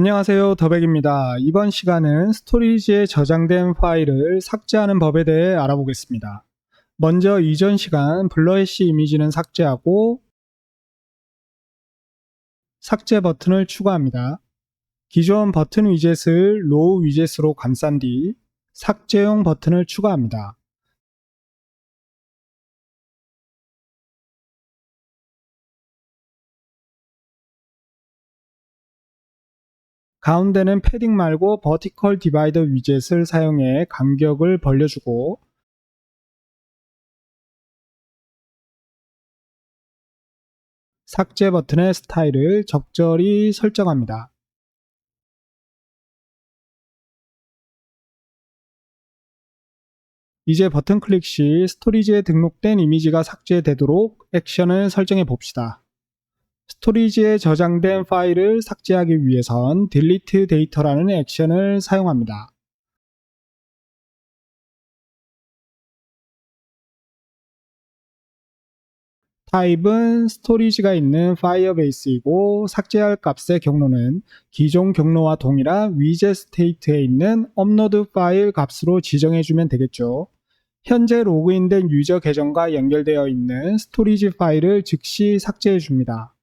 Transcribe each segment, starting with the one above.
안녕하세요. 더백입니다. 이번 시간은 스토리지에 저장된 파일을 삭제하는 법에 대해 알아보겠습니다. 먼저 이전 시간 블러해시 이미지는 삭제하고 삭제 버튼을 추가합니다. 기존 버튼 위젯을 로우 위젯으로 감싼 뒤 삭제용 버튼을 추가합니다. 가운데는 패딩 말고 버티컬 디바이더 위젯을 사용해 간격을 벌려주고 삭제 버튼의 스타일을 적절히 설정합니다. 이제 버튼 클릭 시 스토리지에 등록된 이미지가 삭제되도록 액션을 설정해 봅시다. 스토리지에 저장된 파일을 삭제하기 위해선 delete data라는 액션을 사용합니다. 타입은 스토리지가 있는 파이어베이스이고 삭제할 값의 경로는 기존 경로와 동일한 위젯 스테이트에 있는 업로드 파일 값으로 지정해주면 되겠죠. 현재 로그인된 유저 계정과 연결되어 있는 스토리지 파일을 즉시 삭제해 줍니다.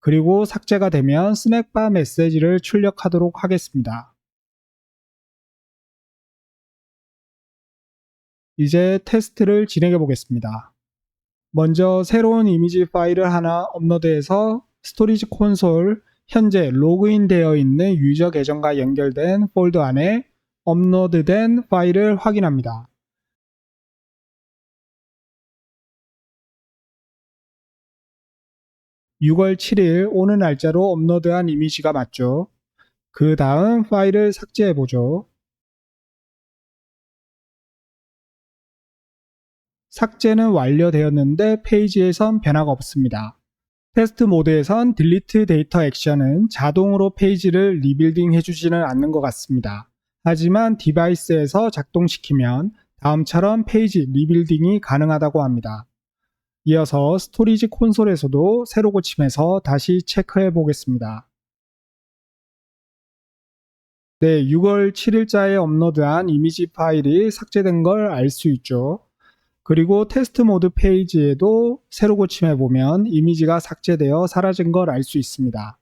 그리고 삭제가 되면 스낵바 메시지를 출력하도록 하겠습니다. 이제 테스트를 진행해 보겠습니다. 먼저 새로운 이미지 파일을 하나 업로드해서 스토리지 콘솔 현재 로그인 되어 있는 유저 계정과 연결된 폴더 안에 업로드된 파일을 확인합니다. 6월 7일 오는 날짜로 업로드한 이미지가 맞죠. 그 다음 파일을 삭제해 보죠. 삭제는 완료되었는데 페이지에선 변화가 없습니다. 테스트 모드에선 딜리트 데이터 액션은 자동으로 페이지를 리빌딩 해주지는 않는 것 같습니다. 하지만 디바이스에서 작동시키면 다음처럼 페이지 리빌딩이 가능하다고 합니다. 이어서 스토리지 콘솔에서도 새로 고침해서 다시 체크해 보겠습니다. 네, 6월 7일자에 업로드한 이미지 파일이 삭제된 걸 알 수 있죠. 그리고 테스트 모드 페이지에도 새로 고침해 보면 이미지가 삭제되어 사라진 걸 알 수 있습니다.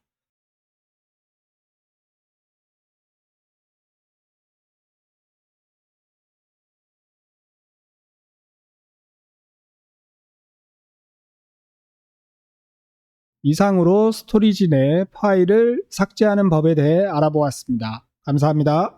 이상으로 스토리지 내 파일을 삭제하는 법에 대해 알아보았습니다. 감사합니다.